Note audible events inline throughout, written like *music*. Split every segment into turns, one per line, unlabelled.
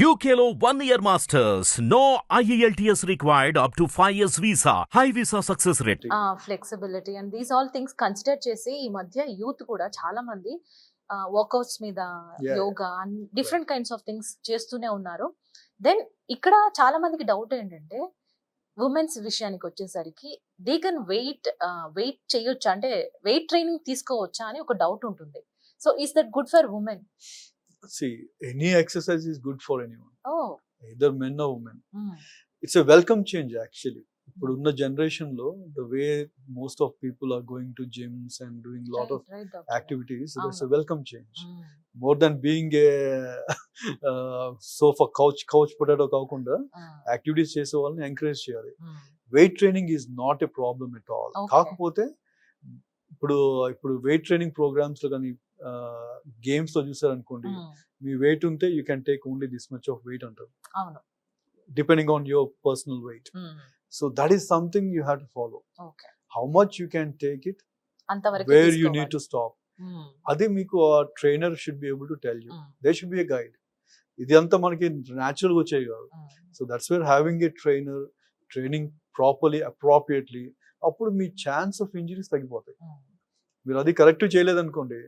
One year masters. No E IELTS required up to 5 years visa. High visa success rate.
Flexibility and these all things consider చేసి ఈ మధ్య youth కూడా చాలా మంది workouts మీద
Yeah.
Yoga and different kinds of things చేస్తూనే ఉన్నారు then ఇక్కడ చాలా మందికి డౌట్ ఏంటంటే ఉమెన్స్ విషయానికి వచ్చేసరికి దే కెన్ వెయిట్ వెయిట్ చేయొచ్చా అంటే వెయిట్ ట్రైనింగ్ తీసుకోవచ్చా అని ఒక డౌట్ ఉంటుంది so is that good for women
See, any exercise is good for anyone,
ఓ
either men or women. It's a welcome change actually. ఇప్పుడున్న జనరేషన్లో the way most of people are going to gyms and doing lot of activities
it's.
Welcome change more than being a sofa couch couch potato కాకుండా activities చేసే వాళ్ళని encourage చేయాలి. Weight training is not a problem at
all.
కాకపోతే ఇప్పుడు ఇప్పుడు weight training ప్రోగ్రామ్స్లో కానీ గేమ్స్లో చూసారనుకోండి మీ వెయిట్ ఉంటే you can take only this much of weight అంటారు. Depending on your personal weight so that is something you
have
to follow how much you can
take
it where you need to
stop.
అది మీకు ఆ trainer should be able to tell you they should be a guide ఇది అంతా మనకి న్యాచురల్గా వచ్చేవి కాదు. So that's where having a trainer training properly appropriately అప్పుడు మీ ఛాన్స్ ఆఫ్ ఇంజరీస్ తగ్గిపోతాయి. మీరు అది correct చేయలేదనుకోండి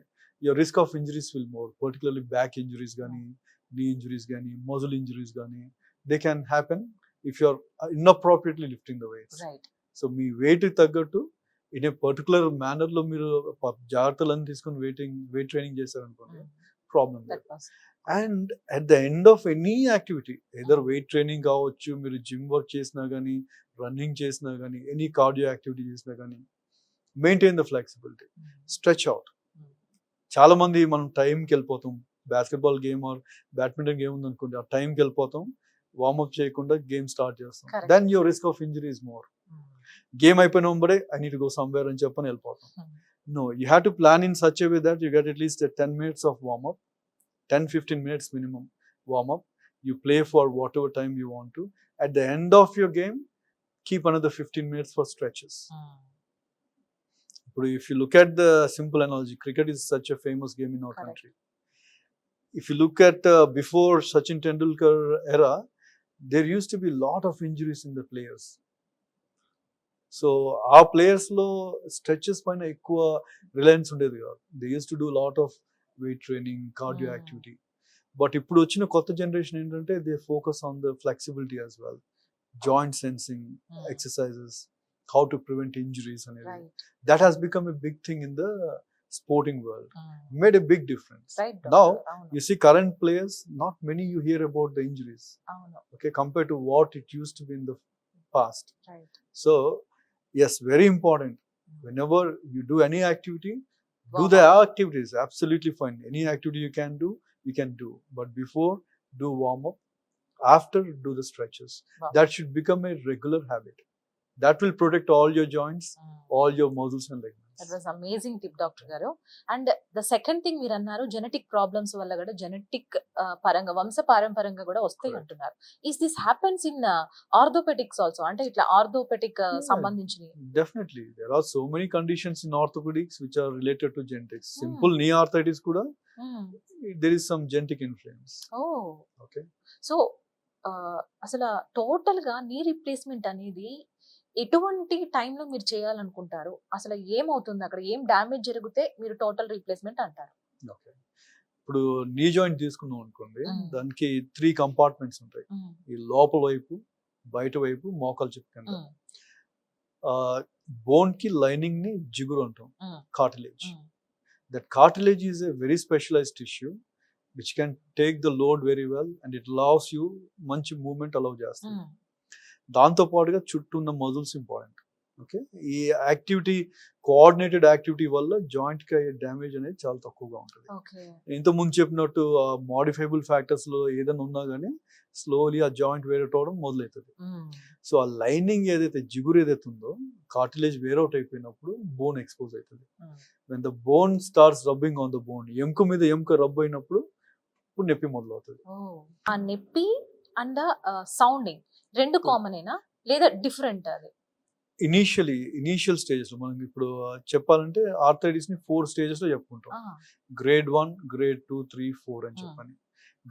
your risk of injuries will more particularly back injuries కానీ నీ ఇంజరీస్ కానీ మజిల్ ఇంజరీస్ కానీ they can happen if you're inappropriately lifting the weights
right
so me weight తగ్గట్టు in a particular మేనర్లో మీరు ప- జాగ్రత్తలను తీసుకొని వెయిటింగ్ వెయిట్ ట్రైనింగ్ చేశారనుకోండి problem
that was
and at the end of any activity either weight training కావచ్చు మీరు gym work చేసినా కానీ రన్నింగ్ చేసినా కానీ ఎనీ కార్డియో యాక్టివిటీ చేసినా కానీ maintain the flexibility stretch out. చాలా మంది మనం టైంకి వెళ్ళిపోతాం. Basketball game or badminton game ఉందనుకోండి ఆ టైంకి వెళ్ళిపోతాం. వార్మప్ చేయకుండా గేమ్ స్టార్ట్ చేస్తాం. Then your risk of injury is more. Game అయిపోయిన వెంబడే ఐ నీట్ గో సమ్వేర్ అని చెప్పని వెళ్ళిపోతాం. No, you have to plan in such a way that you get at least a 10 minutes of warm up, 10 15 minutes minimum warm up. You play for whatever time you want to. At the end of your game, keep another 15 minutes for stretches. But if you look at the simple analogy, cricket is such a famous game in our
Correct.
country. If you look at uh, before Sachin Tendulkar era, there used to be a lot of injuries in the players. So ఆ players లో stretches పైన ఎక్కువ Reliance ఉండేది కాదు they use to do lot of Weight training cardio
Mm.
Activity but ఇప్పుడు వచ్చిన కొత్త generation ఏంటంటే they focus on the flexibility as well joint sensing exercises how to prevent injuries అనేది
right
that has become a big thing in the sporting world made a big difference
right
Now,
అవును
you see current players not many you hear about the injuries
అవును
okay compared to what it used to be in the past
right
So, yes, very important. Whenever you do any activity, do the activities. Absolutely fine. Any activity you can do, you can do. But before, do warm up. After, do the stretches.
Wow.
That should become a regular habit. That will protect all your joints, mm. all your muscles and ligaments.
That was amazing tip doctor గారు. And the second thing మీరు అన్నారు genetic problems వల్ల కూడా genetic పరంగా వంశ పారంపరంగా కూడా వస్తాయి అంటున్నారు. Is this happens in orthopaedics also అంటే ఇట్లా ఆర్థోపెటిక్ సంబంధించిన
definitely there are conditions in related to simple knee arthritis కూడా దేర్ ఇస్
ఓ
ఓకే
సో అసలు టోటల్గా నీ రిప్లేస్మెంట్ అనేది ఎటువంటి టైంలో మీరు చేయాలనుకుంటారు? అసలు ఏమవుతుంది? అక్కడ ఏం డ్యామేజ్ జరిగితే మీరు టోటల్ రీప్లేస్మెంట్ అంటారు?
ఇప్పుడు నీ జాయింట్ తీసుకున్నాం అనుకోండి. దానికి త్రీ కంపార్ట్మెంట్స్ ఉంటాయి. ఈ లోపల వైపు బయట వైపు మోకాలు చెప్పు కింద.
mm,
బోన్కి లైనింగ్ని జిగురు అంటాం.
Cartilage.
That cartilage is a very specialised tissue which can take the load very well and it allows you మంచి మూవ్మెంట్ అలౌ చేస్తుంది.
Mm.
దాంతో పాటుగా చుట్టూ ఉన్న మజిల్స్ ఇంపార్టెంట్. ఓకే? ఈ యాక్టివిటీ కోఆర్డినేటెడ్ యాక్టివిటీ వల్ల జాయింట్కి అయ్యే డ్యామేజ్ అనేది చాలా తక్కువగా ఉంటుంది. ఇంత ముందు చెప్పినట్టు మాడిఫైబుల్ ఫ్యాక్టర్స్లో ఏదైనా ఉన్నా కానీ స్లోలీ ఆ జాయింట్ వేరౌట్ అవడం మొదలవుతుంది. సో ఆ లైనింగ్ ఏదైతే జిగురు ఏదైతే ఉందో కార్టిలేజ్ వేరౌట్ అయిపోయినప్పుడు బోన్ ఎక్స్పోజ్ అవుతుంది. When the bone starts rubbing on the bone ఎముక మీద ఎముక రబ్ అయినప్పుడు ఇప్పుడు నొప్పి మొదలవుతుంది.
ఆ నొప్పి అండ్ సౌండింగ్ రెండు కామన్ ఏనా? లేదా డిఫరెంట్ అది?
ఇనీషియలీ ఇనీషియల్ స్టేజెస్లో మనం ఇప్పుడు చెప్పాలంటే ఆర్థరైటిస్ని ఫోర్ స్టేజెస్లో చెప్పుకుంటాం. Grade one grade two three four అని. చెప్పని.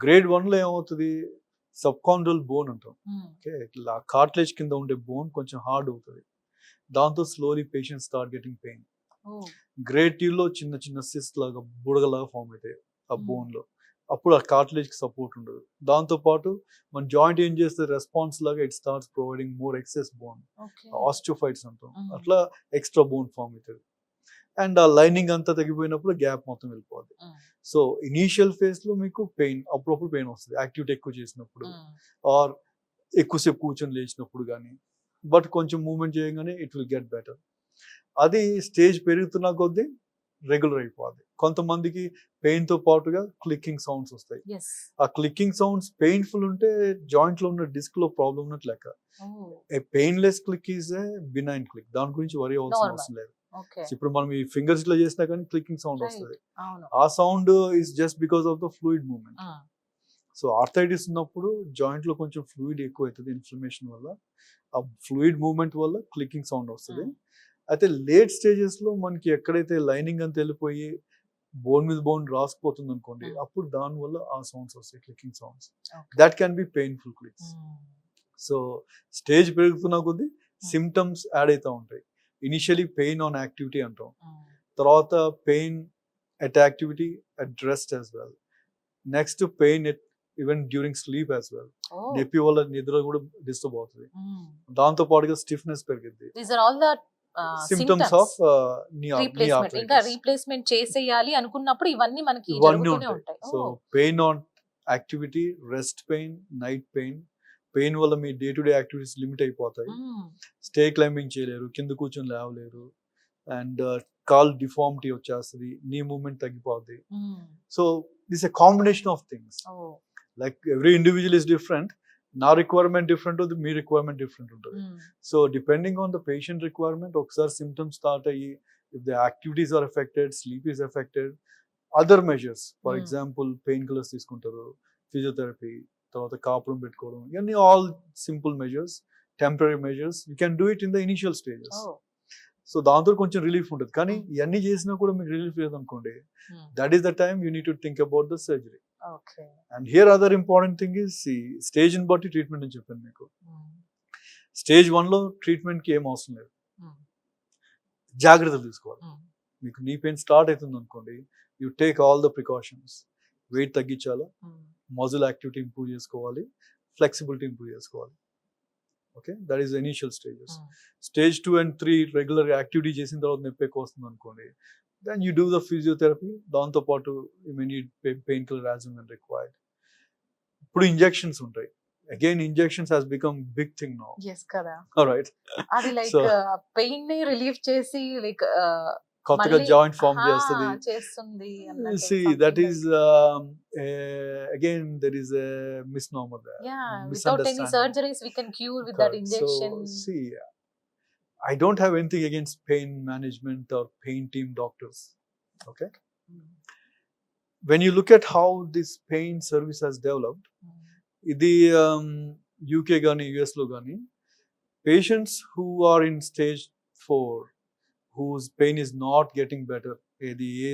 గ్రేడ్ వన్లో ఏమవుతుంది? సబ్కాండ్రల్ బోన్ అంటాం. ఓకే? ఇట్లా కార్ట్లేజ్ కింద ఉండే బోన్ కొంచెం హార్డ్ అవుతుంది. దాంతో slowly patient start getting pain గ్రేట్లో చిన్న చిన్న సిస్ట్ లాగా బుడగలాగా ఫామ్ అవుతాయి ఆ. బోన్లో. అప్పుడు ఆ కార్ట్లేజ్కి సపోర్ట్ ఉండదు. దాంతో పాటు మన జాయింట్ ఏం చేస్తే రెస్పాన్స్ లాగా it starts providing more excess bone osteophytes అంటాం. అట్లా ఎక్స్ట్రా బోన్ ఫామ్ అవుతుంది. అండ్ ఆ లైనింగ్ అంతా తగ్గిపోయినప్పుడు గ్యాప్ మొత్తం వెళ్ళిపోద్ది. సో ఇనీషియల్ ఫేజ్లో మీకు పెయిన్ అప్పుడప్పుడు పెయిన్ వస్తుంది. యాక్టివిటీ ఎక్కువ చేసినప్పుడు ఆర్ ఎక్కువసేపు కూర్చొని లేచినప్పుడు కానీ బట్ కొంచెం మూమెంట్ చేయగానే ఇట్ విల్ గెట్ బెటర్ అది స్టేజ్ పెరుగుతున్న కొద్దీ రెగ్యులర్ అయిపోద్ది. కొంతమందికి పెయిన్తో పాటుగా క్లిక్కింగ్ సౌండ్స్ వస్తాయి. ఆ క్లిక్కింగ్ సౌండ్స్ పెయిన్ఫుల్ ఉంటే జాయింట్లో ఉన్న డిస్క్లో ప్రాబ్లం ఉన్నట్టు లెక్క. Painless click is a benign click దాని గురించి వరి
Normal.
అవసరం లేదు. ఇప్పుడు మనం ఈ ఫింగర్స్ ఇట్లా చేసినా కానీ క్లిక్కింగ్ సౌండ్. వస్తుంది. ఆ sound is just because of the fluid movement so arthritis ఉన్నప్పుడు జాయింట్లో కొంచెం ఫ్లూయిడ్ ఎక్కువ అవుతుంది ఇన్ఫ్లమేషన్ వల్ల. ఆ ఫ్లూయిడ్ మూమెంట్ వల్ల క్లిక్కింగ్ సౌండ్ వస్తుంది. అయితే లేట్ స్టేజెస్లో మనకి ఎక్కడైతే లైనింగ్ అంతా వెళ్ళిపోయి బోన్ మీద బోన్ రాసిపోతుంది అనుకోండి. అప్పుడు దాని వల్ల ఆ సౌండ్స్ వస్తాయి clicking
sounds.
That can be painful clicks so stage పెరుగుతున్న కొద్దీ సిమ్టమ్స్ యాడ్ అవుతూ ఉంటాయి. ఇనిషియలీ పెయిన్ ఆన్ యాక్టివిటీ అంటాం. తర్వాత pain at activity at rest as well next pain at even during sleep as well నొప్పి వల్ల నిద్ర కూడా డిస్టర్బ్ అవుతుంది. దాంతో పాటుగా స్టిఫ్నెస్ పెరిగింది సిమ్టమ్స్ ఆఫ్
రీప్లేస్మెంట్ ఇంకా రీప్లేస్మెంట్ చేసేయాలి అనుకున్నప్పుడు ఇవన్నీ మనకి
ఇవన్నీ ఉంటాయి. So pain on activity rest pain night pain pain వల్ల మీ day to day activities limit అయిపోతాయి స్టే క్లైంబింగ్ చేయలేరు కింద కూర్చొని లేవలేరు. అండ్ కాల్ డిఫార్మిటీ వచ్చేస్తుంది నీ మూమెంట్ తగ్గిపోద్ది. So this a combination of things like every individual is different నా requirement different ఉంటుంది మీ రిక్వైర్మెంట్ డిఫరెంట్ ఉంటుంది. So depending on the patient requirement ఒకసారి సిమ్టమ్స్ స్టార్ట్ అయ్యి if the activities are affected sleep is affected other measures
for.
Example pain killers తీసుకుంటారు physiotherapy తర్వాత కాపురం పెట్టుకోవడం ఇవన్నీ all simple measures temporary measures you can do it in the initial stages so దాంతో కొంచెం relief ఉంటుంది. కానీ
Hmm.
ఇవన్నీ చేసినా కూడా మీకు రిలీఫ్ లేదనుకోండి that is the time you need to think about
the
surgery and here other important thing is స్టేజ్ని బట్టి ట్రీట్మెంట్ అని చెప్పాను మీకు. స్టేజ్ వన్లో ట్రీట్మెంట్కి ఏం అవసరం లేదు. జాగ్రత్తలు తీసుకోవాలి. మీకు నీ పెయిన్ స్టార్ట్ అవుతుంది అనుకోండి you take all the precautions. Weight తగ్గించాలా? Muscle activity improve చేసుకోవాలి. ఫ్లెక్సిబిలిటీ ఇంప్రూవ్ చేసుకోవాలి. Okay? That is initial stages. Stage two and three regular activity చేసిన తర్వాత నొప్పి ఎక్కువ వస్తుంది అనుకోండి then you do the physiotherapy దాంతో పాటు you may need pain killer as and required ఇప్పుడు ఇంజెక్షన్స్ ఉంటాయి. Again injections has become big thing now
yes కదా.
రైట్
అది *laughs* లైక్
So-
పెయిన్ని రిలీఫ్ చేసి లైక్
కొత్తగా జాయింట్ ఫామ్ చేస్తుంది.
చేస్తుంది
see that is again there is misnomer
yeah without any
misunderstanding.
Surgeries we can cure with that
injection see, I don't have anything against pain management or pain team doctors. Okay. When you look at how this pain service has developed, ఇది UK కానీ యుఎస్లో కానీ patients who are in stage four whose pain is not getting better ఏది ఏ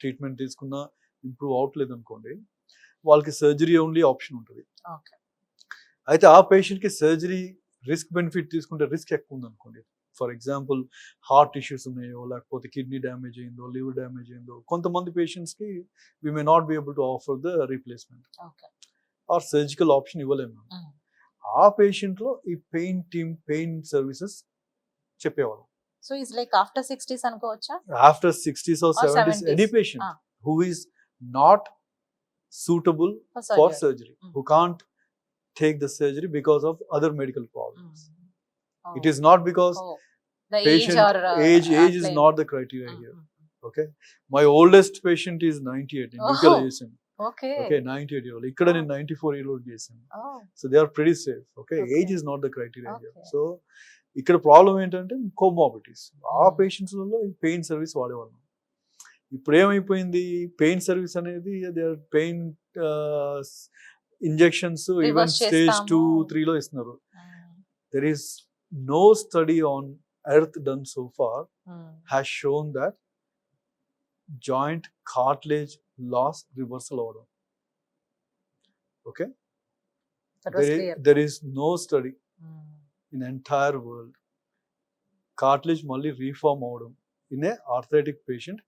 treatment తీసుకున్నా improve అవట్లేదు అనుకోండి వాళ్ళకి సర్జరీ ఓన్లీ ఆప్షన్ ఉంటుంది
ఓకే
అయితే ఆ పేషెంట్కి సర్జరీ రిస్క్ బెనిఫిట్ తీసుకుంటే రిస్క్ ఎక్కువ ఉంది అనుకోండి ఫర్ ఎగ్జాంపుల్ హార్ట్ ఇష్యూస్ ఉన్నాయో లేకపోతే కిడ్నీ డ్యామేజ్ అయిందో లివర్ డ్యామేజ్ అయిందో కొంతమంది పేషెంట్స్కి we may not be able to offer the
replacement
or surgical option ఇవ్వలేము మేము. ఆ పేషెంట్లో ఈ pain team pain services చెప్పేవాళ్ళం
so is like after sixties అనుకోవచ్చా
after sixties or
Or
seventies
70s.
Any
patient.
Who is not suitable
For
for
surgery.
Surgery. Who can't take the surgery because of other medical
problems.
It is not because
Oh. The
patient
age or uh,
age age is not the criteria
Mm,
here.
mm, mm.
Okay, my oldest patient is 98 in
Oh.
UK చేశాను
Okay.
Okay 98 year old ఇక్కడ నేను 94 year old చేశాను
Oh.
So they are pretty safe
okay
Okay. Age is not the
criteria.
So ఇక్కడ problem ఏంటంటే comorbidities ఆ
Hmm.
పేషెంట్స్లలో ఈ pain service వాడేవాళ్ళం ఇప్పుడు ఏమైపోయింది పెయిన్ సర్వీస్ అనేది they are pain
injections
even
stage.
Two త్రీలో ఇస్తున్నారు
Mm,
there is no study on earth done so far
mm.
has shown that joint cartilage loss reversal
That was
there is, there is no study
Mm.
in entire world cartilage మళ్ళీ reform అవడం in a arthritic patient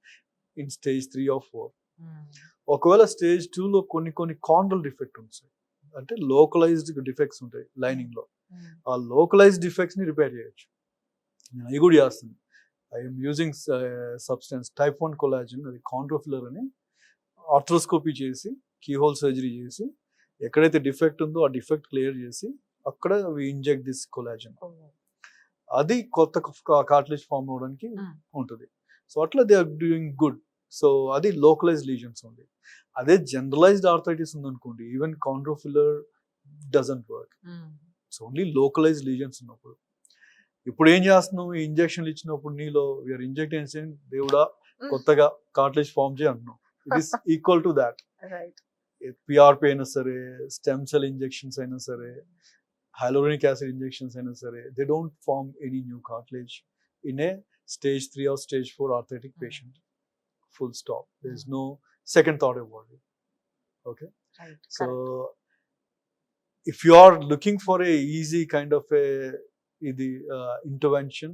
in stage three four
Mm.
ఒకవేళ స్టేజ్లో కొన్ని కొన్ని chondral defect ఉంటాయి అంటే localised defects ఉంటాయి లైనింగ్లో
Mm.
ఆ లోకలైజ్డ్ డిఫెక్ట్స్ని రిపేర్ చేయొచ్చు నేను అవి కూడా చేస్తాను I'm using substance type one collagen అది కాంట్రోఫిలర్ అని ఆర్థ్రోస్కోపీ చేసి కీహోల్ సర్జరీ చేసి ఎక్కడైతే డిఫెక్ట్ ఉందో ఆ డిఫెక్ట్ క్లియర్ చేసి అక్కడ ఇంజెక్ట్ దిస్ కొలాజిన్. అది కొత్త కార్టిలేజ్ ఫామ్ అవడానికి
Mm.
ఉంటుంది సో అట్లా they are doing good so అది లోకలైజ్ లీజన్స్ ఉంది అదే జనరలైజ్డ్ ఆర్థరైటిస్ ఉందనుకోండి even chondrofiller doesn't
work.
It's only localised lesions ఉన్నప్పుడు. ఇప్పుడు ఏం చేస్తున్నాం ఈ ఇంజెక్షన్లు ఇచ్చినప్పుడు నీలో వీఆర్ ఇంజెక్టింగ్ దేవుడా కొత్తగా కార్టిలేజ్ ఫామ్ చేయ అంటున్నాం it is equal to
that.
PRP అయినా సరే స్టెమ్ సెల్ ఇంజెక్షన్స్ అయినా సరే హైలోనిక్ యాసిడ్ ఇంజెక్షన్స్ అయినా సరే they don't form any new cartilage in a stage three or stage four arthritic patient Full stop there is no second thought about it okay
Right.
So
Correct.
if you are looking for a easy kind of a ఇది intervention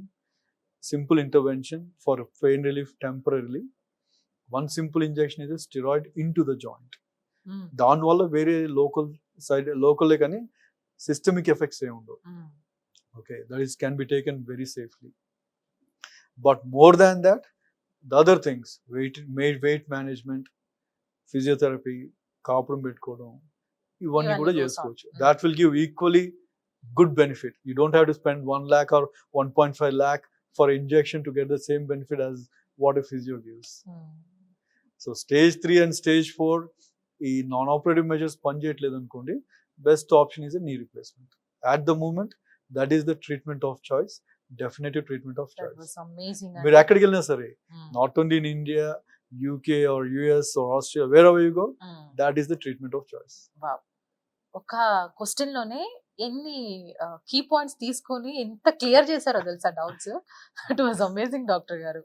simple intervention for pain relief temporarily one simple injection is a steroid into the joint
Mm.
దానివల్ల వేరే local side local కానీ systemic effects ఏమి ఉండవు
Mm.
okay that is can be taken very safely but more than that the other things weight made weight management physiotherapy కాపురం పెట్టుకోవడం ఇవన్నీ
ఇవన్నీ
కూడా
goes on.
చేసుకోవచ్చు
Mm.
that will give equally good benefit you don't have to spend 1 lakh or 1.5 lakh for injection to get the same benefit as what a physio gives
Mm.
So stage three and stage four ఈ non operative measures పనిచేయట్లేదు అనుకోండి best option is knee replacement at the moment that is the treatment of choice definitive treatment of
That
choice
was amazing.
మీరు ఎక్కడికి వెళ్ళినా సరే. Not only in India UK or US or Australia wherever you go
Mm.
That is the treatment of choice
ఒక క్వశ్చన్లోనే ఎన్ని key points తీసుకొని ఎంత clear చేశారో తెలుసా doubts it was amazing doctor గారు.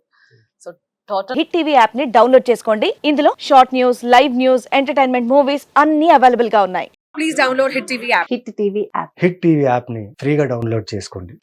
సో టోటల్
హిట్ టీవీ యాప్ని download చేసుకోండి. ఇందులో short news live news entertainment movies అన్ని అవైలబుల్గా ఉన్నాయి.
Please download Hit TV app.
Hit TV app
Hit TV యాప్ని ఫ్రీగా డౌన్లోడ్ చేసుకోండి.